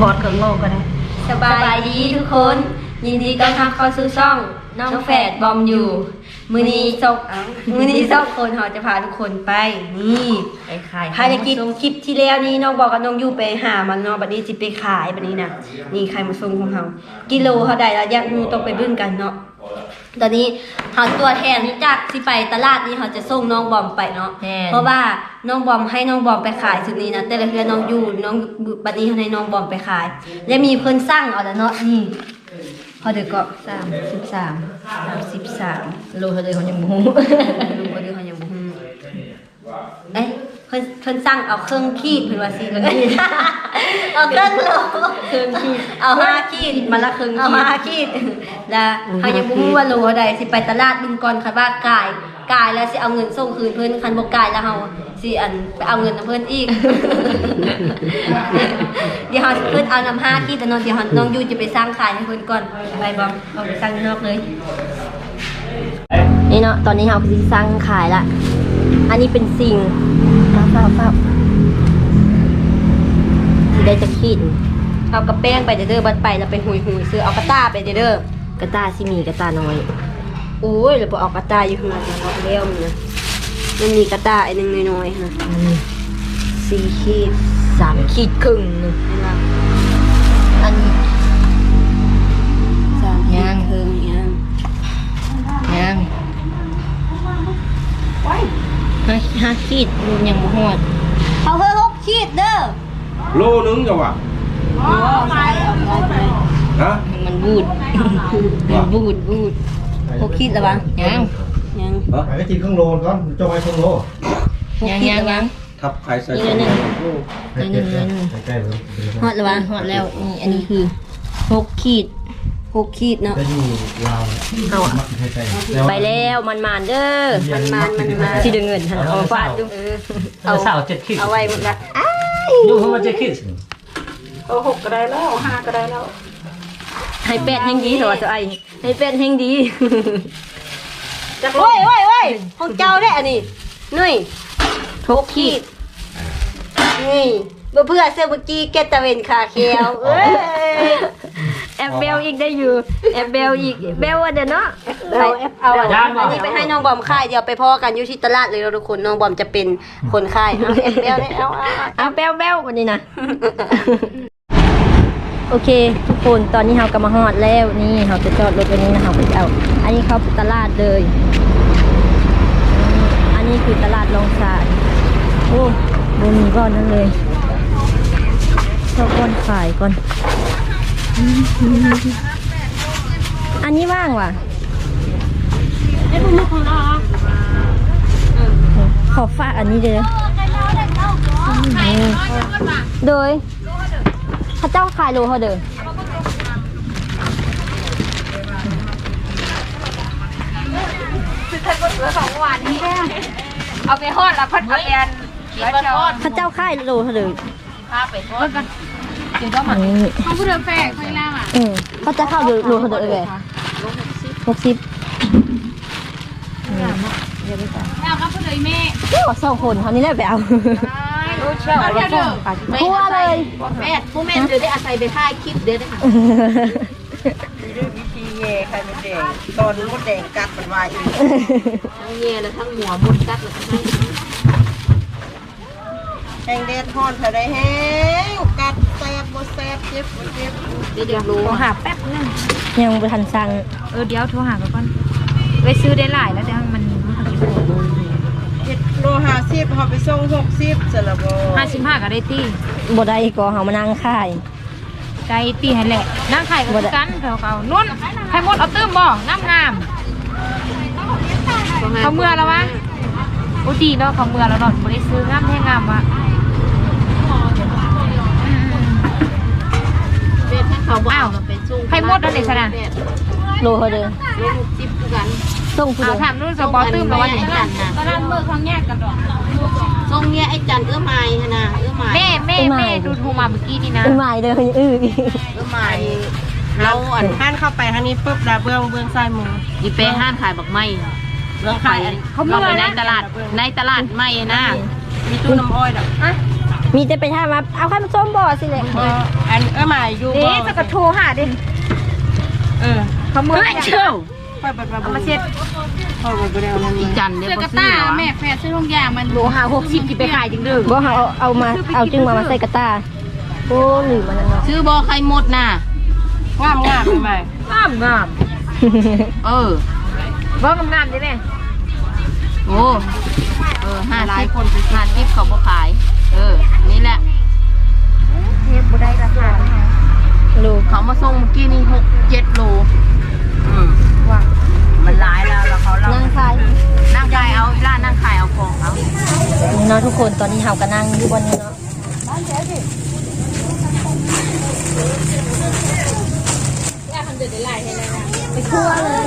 ฮอดเครื่องโลกก็ได้ สบายดีทุกคน ยินดีต้อนรับเข้าสู่ช่อง น้องแฝดบอมอยู่ มือนี้จบมือนี้สองคนเราจะพาทุกคนไป นี่ไปขายภารกิจคลิปที่แล้วนี้น้องบอกกับน้องอยู่ไปหามันเนาะบัดนี้สิไปขายบัดนี้นะนี่ใครมาส่งของเรากิโลเขาได้แล้วอยากมูต้องไปเบึ้งกันเนาะตอนนี้เขาตัวแทนจากสิไปตลาดนี้เขาจะส่งน้องบอมไปเนาะแน่เพราะว่าน้องบอมให้น้องบอมไปขายชุดนี้นะแต่ละเทือน้องอยู่น้องบัดนี้ให้น้องบอมไปขาย และมีเพิ่นสร้างเอาแล้วเนาะนี่ พอเด็กก็สามสิบสามสามสิบสามโลเท่าเดิมเขายังบ่ฮู้ลุงก็เดือเขายังบ่ฮู้เอ้ยเพิ่นเพิ่นสร้างเอาเครื่องขีดเพิ่นว่าสิเลยเอาเครื่องโลเครื่องขีดเอาห้าขีดมาละครึ่งเอาห้าขีดแล้วเขายังบ่ฮู้ว่าโลเท่าใดสิไปตลาดลุงก่อนคันว่ากายกายแล้วสิเอาเงินส่งคืนเพิ่นคันบ่กายแล้วเฮา สิอันไปเอาเงินนํเพิ่นอีกเดี๋ยวเฮาเพิ่นเอาน้ำห้าขีดแต่นองเดี๋ยวเฮาน้องยูจะไปสร้างขายให้เพิ่นก่อนไปบ่เอาไปสร้างนอกเลยนี่เนาะตอนนี้เราคือสร้างขายละอันนี้เป็นสิ่งฟ้าฟ้าฟ้าที่ได้จะขีดเอากระแป้งไปเด้อๆบัดไปแล้วไปหุยหุยซื้อเอากระต้าไปเด้อๆกระต้าสิมีกระต้าน้อยโอ้ยแล้วพอเอากระต้าอยู่ข้างหลังเอาไปแล้วมันนะ มันมีกระต้าไอ้หนึงน้อยๆนะสี่ขีดสามขีดครึ่งหนึงเห็นปะอันนี้สามขีดยังครึ่งยังยังห้าห้าขีดรูยังบ่ฮอดเอาเพิ่มหกขีดเด้อโลนึงจะวะเอาไปเอาไปฮะมันบูด มันบูดบูดหกขีดแล้วปะยัง ยังฮะขายก็กินครึ่งโลก่อนจะไว้ครึ่งโลยังยังยังทับไข่ใส่นี่ถุเลยงหนึ่งใกล้ๆใกล้ๆเลยฮอดแล้วปะฮอดแล้วนี่อันนี้คือหกขีดหกขีดเนาะจะอยู่ลาวเอาอะมักใกล้ๆไปแล้วมันมานเด้อมันมันมันมาที่ดึงเงินหันเอามาฟาดดูเออเอาสาวเจ็ดขีดเอาไว้หมดละดูเขามาเจ็ดขีดเอาหกก็ได้แล้วห้าก็ได้แล้วให้เป็ดแห่งดีเถอะว่าจะไอให้เป็ดแห่งดี โอ้ยโอ้ยโอ้ยของเจ้าได้อันนี้นุ่ยหกขีดนี่บ่เพื่อเสื้อเมื่อกี้เกตตะเวนคาเคียวเอ้ยแอบเบลอีกได้อยู่แอบเบลอีกเบลอันเดียวเนาะเอาเอาอันอันนี้ไปให้น้องบอมค่ายเดี๋ยวไปพ่อกันอยู่ที่ตลาดเลยเราทุกคนน้องบอมจะเป็นคนค่ายเอาเอ็มเอลเนี่ยเอาเอาเอาเอาเบลเบลวันนี้นะ โอเค ทุกคนตอนนี้เรากำมาฮอดแล้วนี่เราจะจอดรถวันนี้นะเราไปเอา อันนี้เขาตลาดเลย อันนี้คือตลาดลองสารโอ้บมีก้อนนั่นเลยเช่าก้อนขายก่อน อันนี้ว่างว่ะขอฝากอันนี้เด้อโดย พระเจ้าขายโลเขาเด้อเอาไปทอดแล้วพัดเอาแอนแล้วจะพระเจ้าขายโลเขาเด้อพาไปทอดกันเดี๋ยวต้องมานี่เขาพูดเรื่องแป้งค่อยล่างอะอืมพระเจ้าเข้าโลเขาเด้อเลยหกสิบแล้วก็พูดเลยแม่ขอสองคนเขานี่แหละไปเอา รู้เชี่ยวว่าต้องทั่วเลยแม่ผู้แม่เดี๋ยวได้อาศัยไปถ่ายคลิปเดี๋ยวได้ค่ะวิธีแย่ไข่มดแดงตอนมดแดงกัดมันไว้อีกทั้งเย่แล้วทั้งหัวมุดกัดแล้วทั้งแห้งเด็ดทอนเท่าไรแห้งกัดแสบบ่แสบเจ็บบ่เจ็บเดี๋ยวรู้โทรหาแป๊บนึงยังไปทันสั่งเออเดี๋ยวโทรหากันก่อนไปซื้อได้หลายแล้วแต่ว่ามัน โลห้าสิบเขาไปส่งหกสิบสละบ่ห้าสิบห้าก็ได้ตีบ่ได้ก็เขามานั่งขายได้ตีให้แหละนั่งไข่กับกันเขาเขานุ่นไข่มดเอาตื้มบ่งามงามเขาเมื่อแล้ววะโอ้ดีเนาะเขาเมื่อแล้วเนาะบ่ได้ซื้องามแท้งามวะเบ็ดให้เขาบอกเอาเป็นซุ่มไข่มดนั่นเองชนะโลเขาเด้อลูกจิ๊บกัน ส่งผู้เอาเด้อถามนุ่นสบอตื้มแล้ววันนี้จันนะตอนนั้นเมื่อครั้งแยกกันดอกทรงเนี้ยไอ้จันเอื้อไม้นะเอื้อไม้แม่แม่แม่ดูโทรมาเมื่อกี้นี่นะเป็นใหม่เด้อเขายังอื้ออีกเอื้อไม้เราอันท่านเข้าไปทางนี้ปุ๊บดาเบื้องเบื้องซ้ายมืออีเป้ห้านขายบักไม้เบื้องขาขายยเขาเมื่อในตลาดในตลาดไม้นะมีตู้น้ำอ้อยดอกมีแต่ไปถามว่าเอาไข่มาส้มบ่สิเลยอันเอ้อหมายอยู่เอ๊ะจะกระโทรหาดิเออเขามือเชื่อ ค่อยไปไปเอามาเช็ดค่อยไปบ่ได้เอานั่นอีมาจันเดี๋ยวเสื้อกบ่ระซื้ต้าอหรอแม่แฟร์ซื้อทุกอย่างมันโลหาหกสิบที่ไปขายจริงเด้อบ่เอาเอามาเอาจึงมามาใส่กระตาโอ้หรือมันนั่นเนาะซื้อบ่ไข่หมดน่ะงามงามใหม่งามงามเออบ่งามงามดิแม่โอ้เออห้าสิบคนห้าสิบเขาบ่ขาย เออ นี่แหละเทปบ่ได้ราคาลูกเขามาส่งเมื่อกี้นี่หกเจ็ดโลอืมว่ามัน หลายแล้วแล้วเขาเรานั่งขายนั่งขายเอาอีร้านนั่งขายเอาของเอานี่เนาะทุกคนตอนนี้เฮาก็นั่งอยู่บนนี้เนาะไปทั่วเลย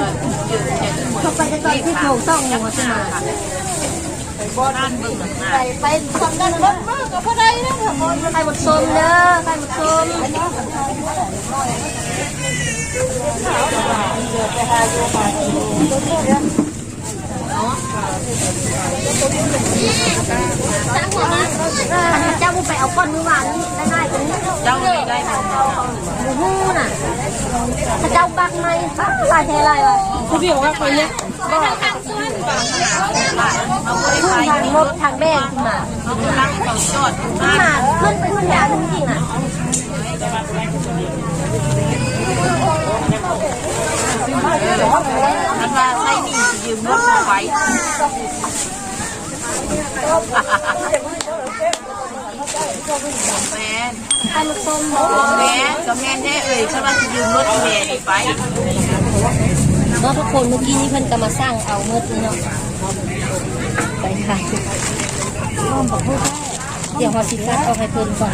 เข้าไปจะตอนที่โถงต้องหัวขึ้นมาไปไปทำด้านรถมากกับพ่อใดนะค่ะพ่อใครหมดส้มเด้อใครหมดส้ม เจ้าไปเอาก้อนมือวานนี่ได้ง่ายกว่านี้เจ้าไม่ได้หมูฮู้น่ะถ้าเจ้าปักไหมปักลายแท้ลายวะผู้เดียวว่าคนเนี้ยขึ้นทางรถทางแบงขึ้นมาขึ้นมาขึ้นไปขึ้นยาจริงๆอะ มันว่าใส่นี่ยืมรถมาไว้แม่นแมนก็แมนได้เอ่ยฉันว่าสิยืมรถแมนไปเนาะทุกคนเมื่อกี้นี่เพิ่นก็มาสร้างเอาเมื่อเนาะไปค่ะเดี๋ยวเราสิคัดเอาให้เพิ่นก่อน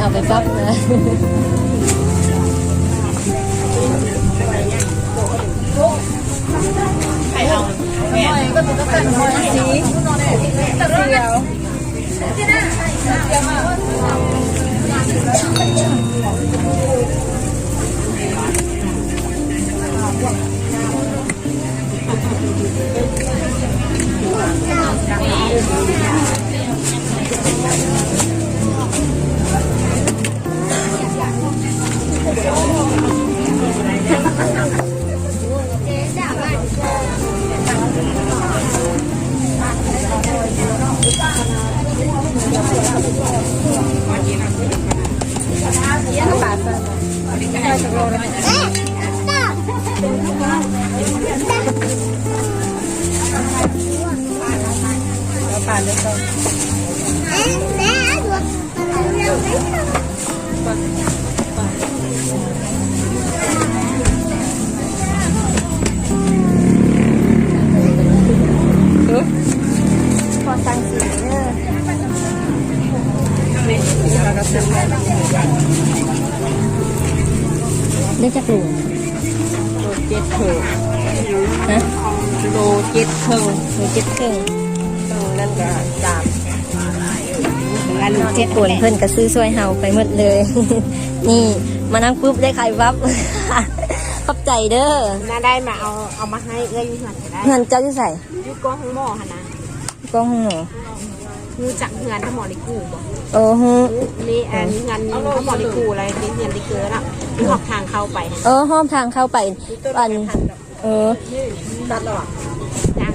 นั่งคุดเพิ่นเอาไปปั๊บนะพอ สั่งสีเด้อได้จักหลุมโลเจ็ดเถิงฮะโลเจ็ดเถิงหนูเจ็ดครึ่งเถิงนั่นก็สามอันเจ็ดคนเพิ่นก็ซื้อช่วยเฮาไปหมดเลย นี่มานั่งปุ๊บได้ขายวับขอบใจเด้อน่าได้มาเอาเอามาให้เอ้ยหันก็ได้เงินเจ้าอยู่ใส่ยุกล้องหม้อหั่นนะ กล้องห้องหนูงูจักเงินทั้งหมดในกูบ่โอ้โหนี่อันเงินทั้งหมดในกูอะไรนี่เงินในเกลือละนี่หอกทางเข้าไปหั่นเออห้อมทางเข้าไปอันเออตัดหรอจัง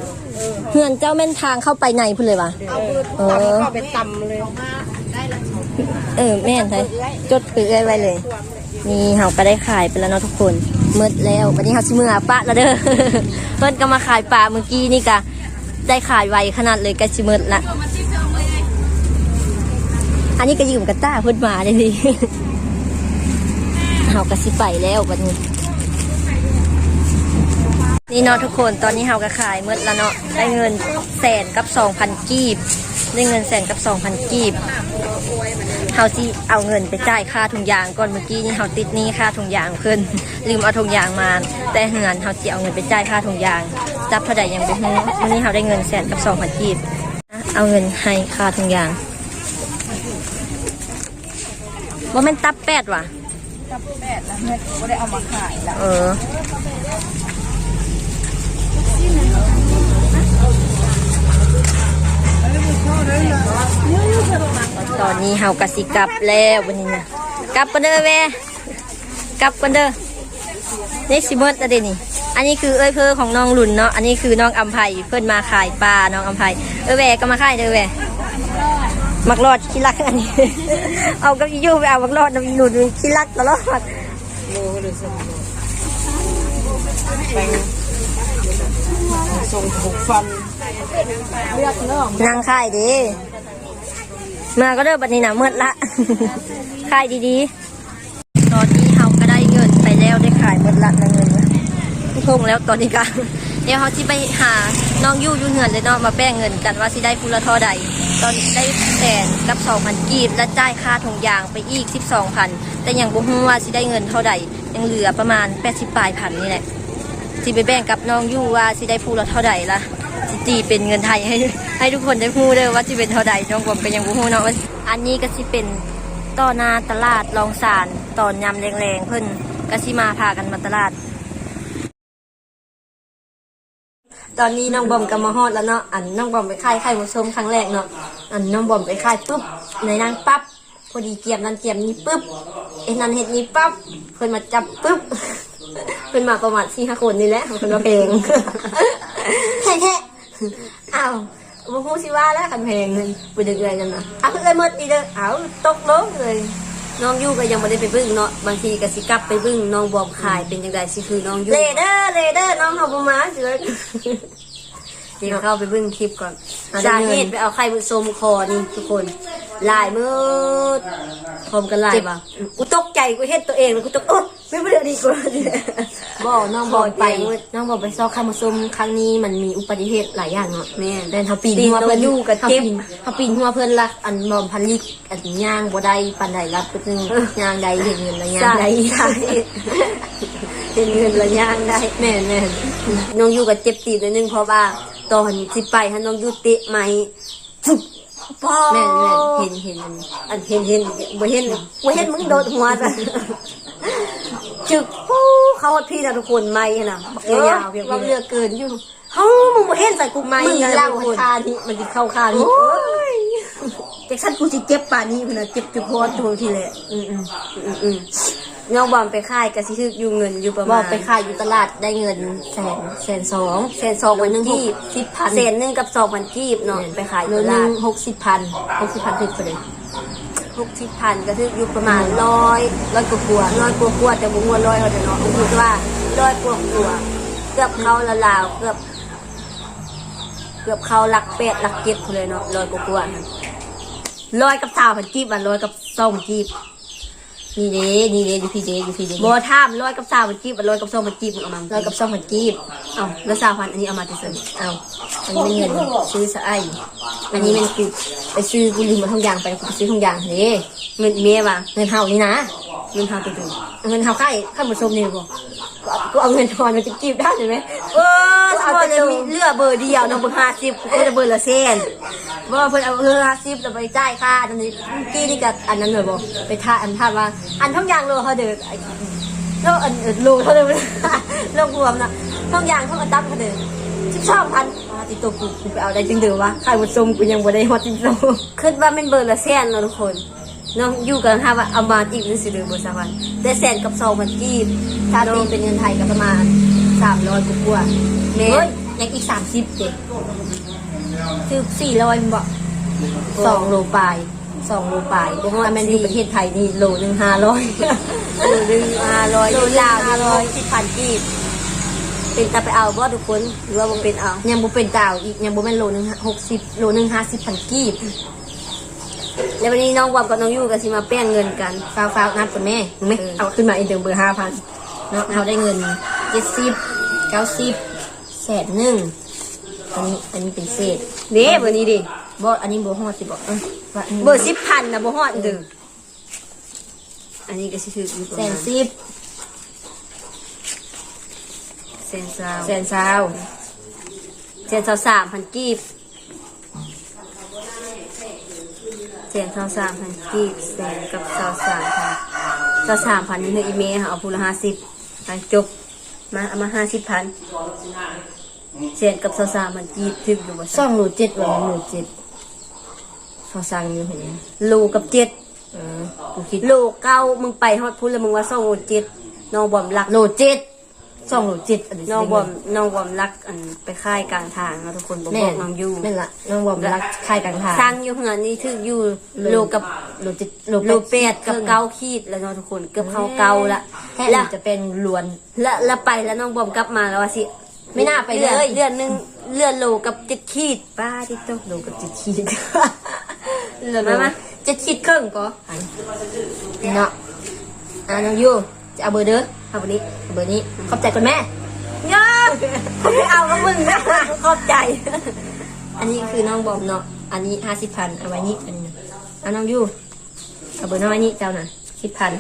เพื่อนเจ้าแม่นทางเข้าไปในพุ่นเลยวะเอามือเอตำอเข้าไปตำเลยเออแม่นไทยจดปื้อไว้เลย นี่เฮาก็ได้ขายไปแล้วเนาะทุกคนหมืดแล้ววันนี้เฮาสิมือหาปะแล้วเด้อเพิ่นก็มาขายปลาเมื่อกี้นี่ก็ ได้ขายไวขนาดเลยก็สิมดละอันนี้ก็ยืมกระต้าพิ่นมาเลยดิเฮาก็สิไปแล้วบัดนี้ นี่เนาะทุกคนตอนนี้เฮาก็ขายเมื่อละเนาะได้เงินแสนกับสองพันกีบได้เงินแสนกับสองพันกีบเฮาสิเอาเงินไปจ่ายค่าถุงยางก่อนเมื่อกี้นี่เฮาติดนี้ค่าถุงยางเพิ่นลืมเอาถุงยางมา แต่เฮือนเฮาสิเอาเงินไปจ่ายค่าถุงยาง จับเท่าใดยังบ่ฮู้วันนี้เฮาได้เงินแสนกับสองพันกีบเอาเงินให้ค่าถุงยางบ่แม่นตับแปดว่ะจับแปดแล้วแม่ก็ได้เอามาขายแล้ว เออตอนนี้เฮากะสิกลับแล้ววันนี้นะกลับกันเด้อแม่กลับกันเด้อ นี่สิเบิดอะเดนี่อันนี้คือเอ้ยเพอของน้องหลุนเนาะอันนี้คือน้องอัมไพเพิ่อนมาขายปลาน้องอัมไพเออแวก็มาขายเด้อแวมักรอดขี้รักอันนี้ เอากับยูไปเอามักรอดน้ำหลุนขี้รักตลอดส่งหกฟันนางขายดีมาก็เด้อบัดนี้นะเมื่อละขายดีๆ ตอนนี้เฮาก็ได้เงินไปแล้วได้ขายเมื่อละนะเงินนะ ทงแล้วตอนนี้ก็เดี๋ยวเฮาสิไปหาน้องยู่ยู่เหือนเลยเนาะมาแบ่งเงินกันว่าสิได้ผู้ละท่าใด ตอนนี้ได้แสนกับสองพันกีบและจ่ายค่าถุงยางไปอีกสิบสองพันแต่ยังบ่ฮู้ว่าสิได้เงินเท่าใดยังเหลือประมาณแปดสิบปลายพันนี่แหละสิไปแบ่งกับน้องยู่ว่าสิได้ผู้ละเท่าใดละสิตีเป็นเงินไทยให้ให้ทุกคนได้ฮู้เด้อว่าสิเป็นเท่าใดน้องผมก็ยังบ่ฮู้เนาะอันนี้ก็สิเป็นต่อหน้าตลาดรองสารตอนยามแรงๆเพิ่นก็สิมาพากันมาตลาด ตอนนี้น้องบอมก็มาฮอดแล้วเนาะ อันน้องบอมไปค่ายไข่หมูส้มครั้งแรกเนาะ อันน้องบอมไปค่ายปุ๊บในนางปั๊บพอดีเกียมนั่นเกียมนี้ปุ๊บเอ็นนั่นเฮ็ดนี้ปั๊บเพิ่นมาจับปุ๊บเพิ่นมาประมาณสี่ห้าคนนี่แหละเพิ่นมาเพลงแค่แค่อ้าวบ่ฮู้สิว่าแล้วคันเพลงนึงไปเดือยๆกันนะอ้าวเอ้ยหมดอีเด้ออ้าวตกลงเลย น้องยู่ก็ยังไม่ได้ไปบึ้งเนาะบางทีก็สิกลับไปบึ้งน้องบอกขายเป็นจังไดสิคือน้องยู่เลเดอร์เลเดอร์น้องเฮาบมาสิเลย เดี๋ยวเข้าไปเบิ่งคลิปก่อนสาเหตุไปเอาไข่บุญสมคอนี่ทุกคนลายมืดพร้อมกันลายป่ะกูตกใจกูเห็นตัวเองแล้วกูตกโอ๊ยไม่เป็นไรดีกว่าบ่น้องบอกไปน้องบอกไปซอกไข่บุญสมครั้งนี้มันมีอุบัติเหตุหลายอย่างเนาะแม่แต่เขาปีนหัวเพื่อนอยู่กับเจ็บเขาปีนหัวเพื่อนละอันบอมพันลิกอันย่างบ่ได้ปันใดรับก็นึงย่างใดเห็นเงินละย่างใด เห็นเงินละย่างได้แม่แม่น้องอยู่กับเจ็บตีนนิดนึงเพราะว่าตอนสิไปฮะน้องยูเตะไม้จุบแม่แม่เห็นเห็นอันอันเห็นเห็นบ่เห็นบ่เห็นมึงโดดหัวจ้ะจึกปู้เขาฮอดพี่นะทุกคนไม้น่ะยาวๆเพียงเรือเกินอยู่เฮ้ามึงบ่เห็นใส่กูไม้มึงเล่าให้คานี้มันสิเข้าคานี้จักซั่นกูสิเจ็บป่านนี้พุ่นน่ะเจ็บจุกพอดตัวทีแหละอืมๆอืมๆ น้องบอมไปค่ายก็สิทึกอยู่เงินอยู่ประมาณบอมไปค่ายอยู่ตลาดได้เงินแสนแสนสองแสนสองวันหนึงกีบสิบพันแสนหนึงกับสองพันกีบเนาะไปขายอยู่ตลาดหกสิบพันหกสิบพันถึกไปเลยหกสิบพันก็คืออยู่ประมาณร้อยร้อยกว่าๆร้อยกว่าๆแต่บุ้งว่าร้อยเขาจะเนาะบุ้งว่าร้อยกว่าๆเกือบเข้าละลาวเกือบ เกือบเข้าหลักเป็ดหลักเจ็ดเลยเนาะร้อยกว่าๆนั่นร้อยกับสาวพันกีบอะร้อยกับสองพันกีบ นี่เด้นี่เด้อยู่พี่เด้อยู่พี่เด้บอท่ามร้อยกับสาวพันกีบร้อยกับสองพันกีบมึงเอามาร้อยกับสองพันกีบเอาแล้วสาวพันอันนี้เอามาจะซื้อเอาอันนี้เป็นเงินซื้อสะไออันนี้มันกูไปซื้อกูลืมมาทองยางไปกูไปซื้อทองยางเด้เงินเมียว่ะเงินเฮานี่นะ เงินเฮาตัวตัวเงินเฮาค่ายค่ายผสมนี่บ่กูเอาเงินทอนมาจะกีบได้ใช่ไหมเออเอาแต่จะมีเลือกเบอร์เดียวน้องเบอร์ห้าสิบกูก็จะเบอร์ละเส้นว่าเพิ่นเอาเงินห้าสิบแล้วไปจ่ายค่าอันนี้กี้นี่กับอันนั้นเลยบ่ไปท่าอันท่าว่า อันท่องยางโลเขาเดือดแล้วอันเออโลเขาเดือดโลรวมนะท่องยางท่องอันตั้มเขาเดือดสิบสองพันติดตัวกูกูไปเอาได้จริงเดือวะขายหมดซมกูยังบ่ได้ฮอดจริงโซคิดว่าเป็นเบอร์ละแสนเนาะทุกคน น้องอยู่กันค่ะว่าเอามาอีกนึงสิเดือบ่สามพันแต่แสนกับสองพันกีบถ้าตีเป็นเงินไทยก็ประมาณสามร้อยกว่าๆแม่ยังอีกสามสิบเจ็ดคือสี่ร้อยบอกสองโลปลายสองโลปลายถ้ามันอยู่ประเทศไทยนี่โลหนึ่งห้าร้อยโลหนึ่งห้าร้อยโลลาวห้าร้อยสิบพันกีบเป็นตาไปเอาบ่ทุกคนหรือว่าบ่เป็นเอายังบ่เป็นตาเอาอีกยังบ่แม่นโลหนึ่งหกสิบโลหนึ่งห้าสิบพันกีบ แล้ววันนี้น้องวอมกับน้องยู่กันสิมาแป้งเงินกันฟ้าวฟ้าวนับกันแม่เห็นไหมเอาขึ้นมาอีกเดิมเบอร์ห้าพันเนาะเอาได้เงินเจ็ดสิบเก้าสิบแสนหนึ่งอันนี้อันนี้เป็นเศษเด้เบอร์นี้ดิบออันนี้โบฮอดสิบอกเออว่าอันนี้เบอร์สิบพันนะบ่ฮอดเด้ออันนี้ก็สิคืออยู่ประแสมาณนสิบแสนซาวแสนสาวแสนสาวสามพันกีบแสนสาวสามพันกีบแสนกับสาวสามพันสาวสามพันนี่เนื้ออีเมลค่ะเอาพูละห้าสิบไปจบมาเอามาห้าสิบพันแสนกับสาวสามพันกีบถึงอยู่ว่าสองโลเจ็ดวันโลเจ็ดเขาสั่งอยู่เห็นไหมโลกับเจ็ดเออกูคิดโลเก้ามึงไปฮอดพูดแล้วมึงว่าสองโลเจ็ดน้องบอมรักโลเจ็ด สองหรือเจ็ดน้องบอมน้องบอมรักอันไปค่ายกลางทางเนาะทุกคนบอกบอกน้องอยู่นั่นล่ะน้องบอมรักค่ายกลางทางสร้างอยู่เหือนนี่ถึกอยู่โลกับโลจิตโลเป็ดกับเก้าขีดแล้วเนาะทุกคนเกือบเข้าเก้าละแค่แล้วจะเป็นลวนแล้วแล้วไปแล้วน้องบอมกลับมาแล้วว่าสิไม่น่าไปเลยเลือนหนึงเลือนโลกับเจ็ดขีดป้าที่ต้องโลกับเจ็ดขีดเลือนมามาเจ็ดขีดครึ่งก็เนาะอ่าน้องยู จะเอาเบอร์เด้อเอาวันนี้เอาเบอร์นี้ ขอบใจก่อนแม่ย่าไม่เอากับมึงนะขอบใจ อันนี้คือน้องบอมเนาะ อันนี้ห้าสิบพันเอาไว้นี่อันนี้นะเอาน้องยูเอาเบอร์น้อยนี่เจ้าน่ะสิบพัน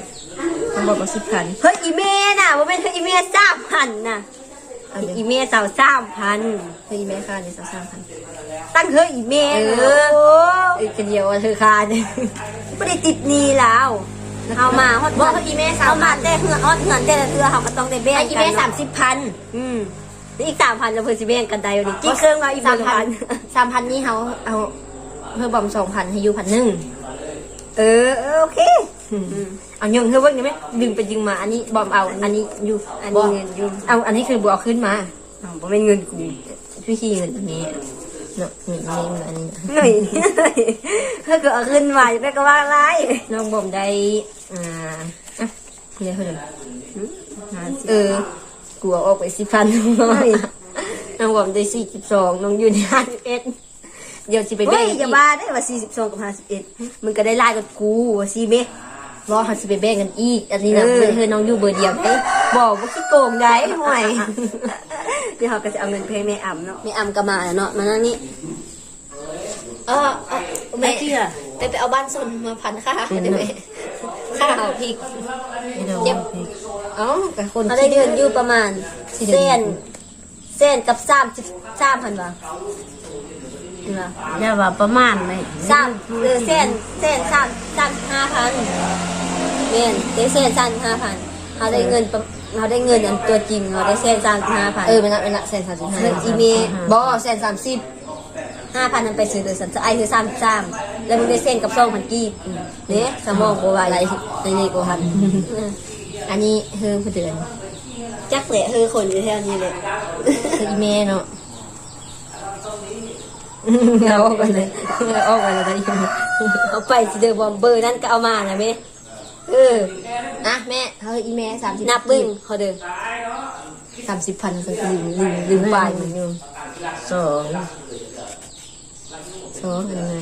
น้องบอมเอาสิบพันเฮ้ยอีเมน่ะว่าเป็นอีเมสามพันน่ะเอาเดี๋ยวอีเมสาวสามพันเฮ้ยแม่ค่าเนี่ยสาวสามพันตั้งเฮ้ยอีเมเออเออเอ้ยกันเดียวว่าเธอคาเนี่ยไม่ได้ติดหนีแล้ว เอามาฮอดบอกเขาอีเมสาเอามาพันแต่เหือฮอดเหือนแต่ละเทือเขาก็ต้องได้แบ่งไอกันอีเมเนาะสามสิบพันอืมแล้วอีกสามพันจะเพิ่มสิแบ่งกันได้วันนี้กี่เครื่องมาอีกสามพันสามพันนี่เขาเอาเพื่อบอมสองพันให้ยูพันหนึ่งเออโอเคเอายงเธอว่าไงไหมดึงไปดึงมาอันนี้บอมเอาอันนี้อยู่อันนี้เงินอยู่เอาอันนี้คือบัวเอาขึ้นมาอ้าเป็นเงินกูพี่ขี้เงินอันนี้ เนาะเงินอันนี้เงินอันนี้หน่อยถ้าเกิดเอาขึ้นมาจะได้ก็ว่าอะไรน้องบอมได้อ่าอะเรียกเขาเลยเออกลัวออกไปสิพันน้องบอมได้สี่สิบสองน้องยูได้ห้าสิบเอ็ดเดี๋ยวจะไปเฮ้แบ่ยงอีกอย่าบ้าได้ว่าสี่สิบสองกับห้าสิบเอ็ดมึงก็ได้ไล่กับกูว่าสี่เมร อหันสิไปแบ่งกันอีก อันนี้นะเออเพื่อนเธอน้องอยู่เบอร์เดียวได้บอกว่าขี้โกงได้ห่วยเดี๋ยวเขาก็จะเอาเงินไปให้แม่อ่ำเนาะแม่อ่ำก็มาแล้วเนาะมานั่งนี่เออเออแม่ไปไปเอาบ้านส่วนมาพันค่าเดี๋ยวไปค่าเอาพริกเจ็บ เอ้าแต่คนเขาได้เดือนอยู่ประมาณที่เดือน เส้นเส้นกับสามสิบสามพันบาทเหรอเนี่ยว่าประมาณเลยสามเออเส้นเส้นสามสามห้าพัน เงินได้เส้นสามห้าพันเขาได้เงินประเขาได้เงินอันตัวจริงเขาได้เส้นสามห้าพันเออเป็นละเป็นละแสนสามสิบห้าเงินอีเมลบอแสนสามสิบห้าพันนั้นไปซื้อเลยสันจะไอคือสามสามแล้วมึงได้เส้นกับสองพันกีบเนี่ยสมองบัวไหวอะไรในนี้กูพันอันนี้เฮือผู้เดือนจักเลยคือคนอยู่แถวนี้เลยคืออีเมลเนาะเอาออกไปเลยเอาออกไปเลยตอนนี้เอาไปสิเดอร์บอมเบอร์นั่นก็เอามาแล้วไหม เอออะแม่เฮ้ยอีเมลสามสิบนับบึ้งเขาเดินสามสิบพันก็ลืมลืมลืมปลายมันอยู่สองสองอันนี้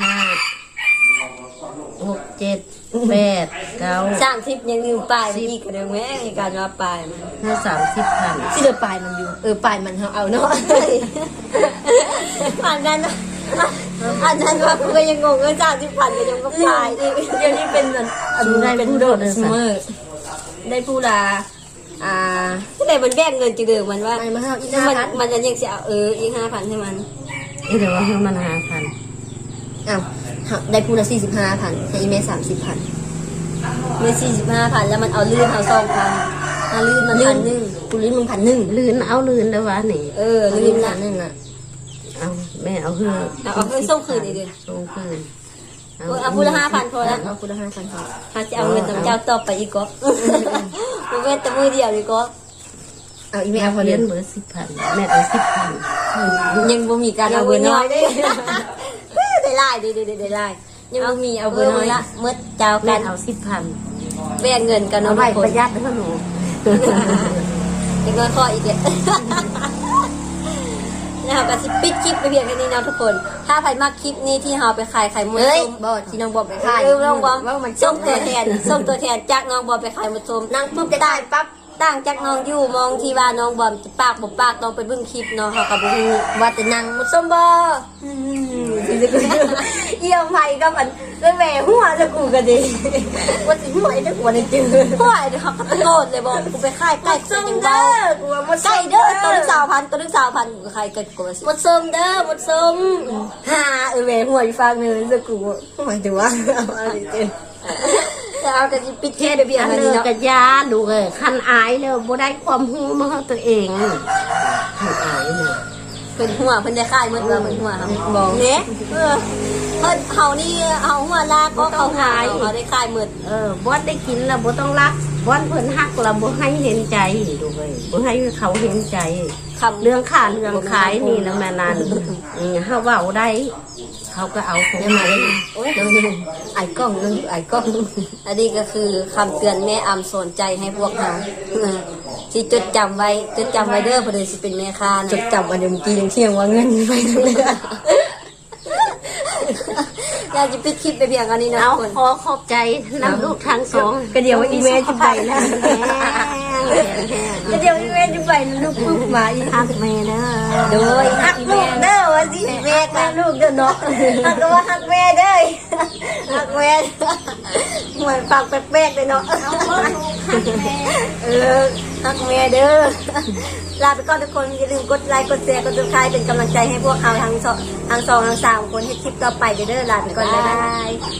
ห้าหกเจ็ดแปดเก้าสามทิปยังลืมปลายไปอีกกันเลยแม่ในการรับปลายมันห้าสามสิบพันที่เดือปลายมันอยู่ เออปลายมันเขาเอาเนาะอันนั้นน่ะ อันนั้นว่ากูก็ยังงงเออสามสิบพันก็ยังก็ปลายอีกเดี๋ยวนี้เป็นอันอันนี้เป็นโดดสมอร์ได้ผู้ลาอ่าที่ไหนมันแบ่งเงินจะเดิมมันว่ามันมาเอาอีกมันห้าพันมันจะยังจะเอาเอออีกห้าพันให้มันเอ้ยเดี๋ยวว่าให้มันห้าพันอ้าวได้พูละสี่สิบห้าพันให้อีเมลสามสิบพันเงินสี่สิบห้าพันแล้วมันเอาลื่นเอาสองพันเอาลื่นมันพันหนึ่งกูลิ้นมึงพันหนึ่งลื่นเอาลื่นแล้ววะนี่เออกูลื่ลิ้นนละพันหนึ่งอะเอา แม่เอาเฮือเอาเอาเงินส่งคืนเลยเดือนส่งคืนเออเอาพูละห้าพันพอแล้วเอากูละห้าพันพอเขาจะเอาเงินจากเจ้าต่อไปอีกก็กูเว้นแต่มือเดียวอีกก็เอาอีเมลแม่เอาพอเรีเรียยนนเบอร์สิบพันแม่เอาสิบพันยังบ่มีการเอาเบอร์น้อยได้ได้ไล่ได้ได้ได้ไล่ยังบ่มีเอาเบอร์น้อยละเมื่อเจ้าแม่กันเอาสิบพันแบ่งเงินกันเอาเนาะไว้ทุกคปนระหยัดนะหนูยังก็ข้ออีกเลย นะครับก็สิปิดคลิปไปเพียงแค่นี้นะทุกคน ถ้าใครมากคลิปนี้ที่เราไปขายไข่มุกเฮ้ยส้มบอที่น้องบอกไปขายเออน้องบอมว่ามันส้มตัวแทนส้มตัวแทนจากน้องบอมไปขายมุกส้มนั่งปุ๊บจะได้ปั๊บ ต่างจากน้องอยู่มองที่ว่าน้องบอมจะปากบ่ปากต้องไปเบิ่งคลิปเนาะเขาก็บ่ฮู้ว่าแต่นั่งมุดส้มบ่อืมเยี่ยมไผกับอันไปแหวหัวจะกูก็ดีว่าสิหัวไอ้ตะหัวนี่จืดหัวไอ้เขาก็ตะโกนเลยบอกกูไปค่ายใกล้จังเด้อกูว่าหมดใกล้เด้อตัวนึง2,000ตัวนึง2,000กูค่ายเกิดกูว่าสิหมดส้มเด้อหมดส้มฮ่าเออแหวหัวอีฟังนึงจะกูหมายถึงว่าเอาอะไรเด้อ จะเอากันสิปิดแค่เดี๋ยวเบียอัร์นอันเลินี้กเนาะกับยาดูเลยคันอายเลยบ่ได้ความหูมาของตัวเองคันอายเนี่ยเพิ่นหัวเพิ่นได้ค่ายหมดว่าเพิ่นหัวครับบอก เนี่ยเออเพิ่นเฮานี่เฮาหัวลากก็เขาหายเขาได้ค่ายหมดเออบ่ได้กินแล้วบ่ต้องรักบ่เพิ่นฮักแล้วบ่ให้เห็นใจดูเลยบ่ให้เขาเห็นใจ คำเรื่องค่าเรื่องขายนี่แล้วแม่นั่นอืมเฮาเว้าได้ เขาก็เอาของได้มาได้โอ้ยไอ้กล้องนึงไอ้กล้องอันนี้ก็คือคำเตือนแม่อำสอนใจให้พวกเราเออที่จดจำไว้จดจำไว้เด้อเพอเดสิเป็นแม่ค้าจดจำวันเดียวเมื่อกี้ยังเที่ยงว่าเงินไปทั้งเรืออยากจะปิดคลิปไปเพียงอันนี้นะเอาคนขอขอบใจนำลูกทั้งสองก็เดี๋ยวอีเมลจะไปแล้วก็ เดี๋ยวอีเมลจะไปลูกปุ๊บมาอีกฮักแม่เด้อโดยฮักลูกเด้อว่าสิแม่กับลูกเด้อเนาะฮักก็ว่าฮักแม่เด้อฮักแม่เหมือนฟังแป๊กๆเลยเนาะเออฮักแม่เด้อลาไปก่อนทุกคนอย่าลืมกดไลค์กดแชร์กดซับสไครป์เป็นกำลังใจให้พวกเราทั้งสองทั้งสองทั้งสามคนให้คลิปต่อไปเด้อลาไปก่อนบ๊ายบาย